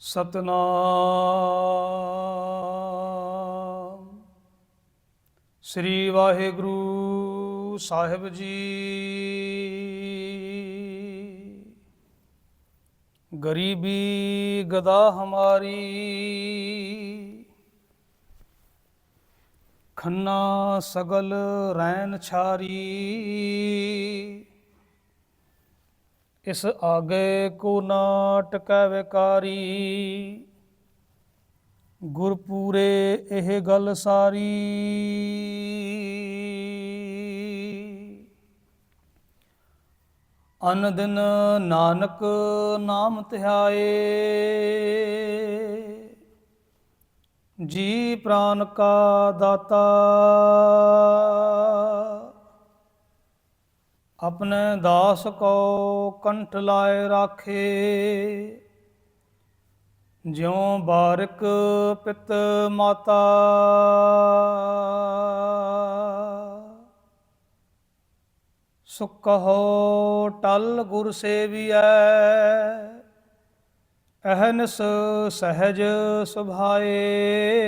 ਸਤਨਾਮ। ਸ੍ਰੀ ਵਾਹਿਗੁਰੂ ਸਾਹਿਬ ਜੀ। ਗਰੀਬੀ ਗਦਾ ਹਮਾਰੀ। ਖੰਨਾ ਸਗਲ ਰੈਨ ਛਾਰੀ। ਇਸ ਆਗੇ ਕੋ ਨਾ ਟਕੈ ਵਿਕਾਰੀ। ਗੁਰਪੂਰੇ ਇਹ ਗੱਲ ਸਾਰੀ। ਅਨ ਦਿਨ ਨਾਨਕ ਨਾਮ ਧਿਆਏ। ਜੀ ਪ੍ਰਾਨ ਕਾ ਦਾਤਾ। ਆਪਣੇ ਦਾਸ ਕੋ ਕੰਠ ਲਾਏ ਰਾਖੇ। ਜਿਉ ਬਾਰਕ ਪਿਤ ਮਾਤਾ। ਸੁਕਹੋ ਟਲ ਗੁਰ ਸੇਵੀਐ। ਅਹਨਸ ਸਹਜ ਸੁਭਾਏ।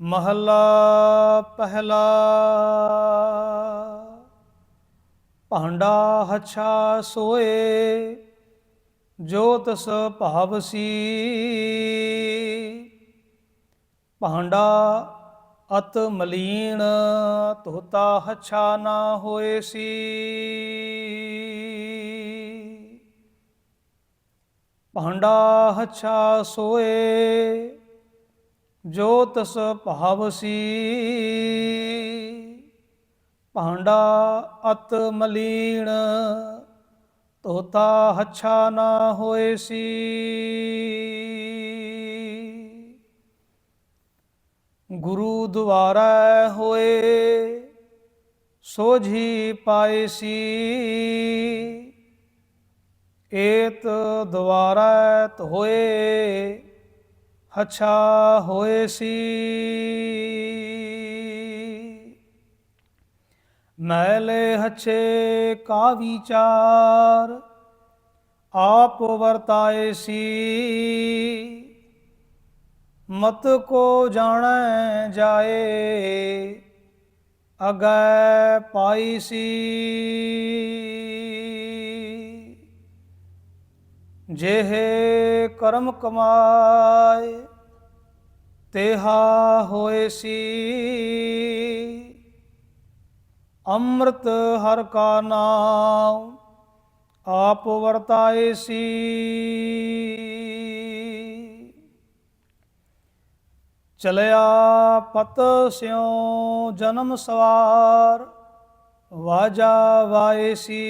ਮਹੱਲਾ ਪਹਿਲਾ। ਭਾਂਡਾ ਹਛਾ ਸੋਏ ਜੋ ਤਸ ਭਾਵਸੀ ਭਾਂਡਾ ਅਤ ਮਲੀਨ ਤੋਤਾ ਹਛਾ ਨਾ ਹੋਏ ਸੀ। ਭਾਂਡਾ ਹਛਾ ਸੋਏ ਜੋ ਤਸ ਭਾਵਸੀ ਭਾਂਡਾ ਅਤ ਮਲੀਣ ਤੋਤਾ ਹੱਛਾ ਨਾ ਹੋਏ ਸੀ। ਗੁਰੂ ਦੁਆਰਾ ਹੋਏ, ਸੋਝੀ ਪਾਏ ਸੀ। ਏਤ ਦੁਆਰਾ ਹੋਏ ਹਛਾ ਹੋਏ ਸੀ। ਮੈਲੇ ਹਛੇ ਕਾ ਵਿਚਾਰ ਆਪ ਵਰਤਾਏ ਸੀ। ਮਤ ਕੋ ਜਾਣੈ ਜਾਏ, ਅਗੈ ਪਾਈ ਸੀ। ਜਿਹੇ ਕਰਮ ਕਮਾਏ, ਤੇਹਾ ਹੋਏ ਸੀ। ਅੰਮ੍ਰਿਤ ਹਰ ਕਾ ਨਾਮ ਆਪ ਵਰਤਾਏ ਸੀ। ਚਲਿਆ ਪਤ ਸਿਉ ਜਨਮ ਸਵਾਰ, ਵਾਜਾ ਵਾਏ ਸੀ।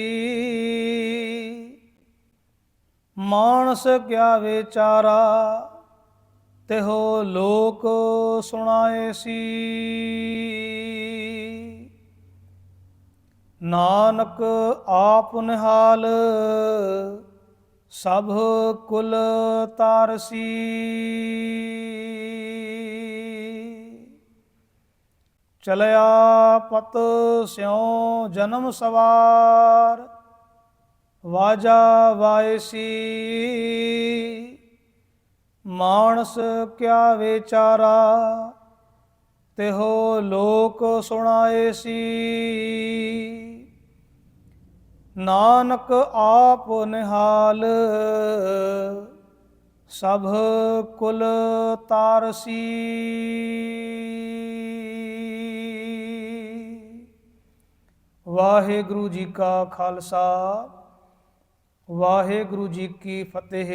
ਮਾਨਸ ਕਿਆ ਵਿਚਾਰਾ ਤਿਹੋ ਲੋਕ ਸੁਣਾਏ ਸੀ। ਨਾਨਕ ਆਪ ਨਿਹਾਲ, ਸਭ ਕੁਲ ਤਾਰਸੀ ਚਲਿਆ ਪਤ ਸਿਉ ਜਨਮ ਸਵਾਰ ਵਾਜਾ ਵਾਇਸੀ। ਮਾਨਸ ਕਿਆ ਵਿਚਾਰਾ, ਤਿਹੋ ਲੋਕ ਸੁਣਾਏ ਸੀ ਨਾਨਕ ਆਪ ਨਿਹਾਲ, ਸਭ ਕੁਲ ਤਾਰਸੀ। ਵਾਹਿਗੁਰੂ ਜੀ ਕਾ ਖਾਲਸਾ ਵਾਹਿਗੁਰੂ ਜੀ ਕੀ ਫਤਿਹ।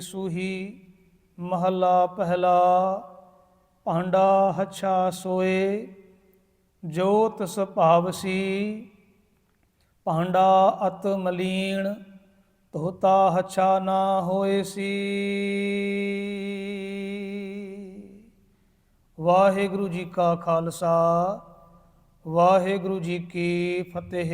ਸੂਹੀ ਮਹੱਲਾ ਪਹਿਲਾ, ਭਾਂਡਾ ਹੱਛਾ ਸੋਏ, ਜੋਤ ਸੁਭਾਵਸੀ ਭਾਂਡਾ ਅਤ ਮਲੀਣ ਤੋਤਾ ਹਛਾ ਨਾ ਹੋਏ ਸੀ। ਵਾਹਿਗੁਰੂ ਜੀ ਕਾ ਖਾਲਸਾ, ਵਾਹਿਗੁਰੂ ਜੀ ਕੀ ਫਤਿਹ।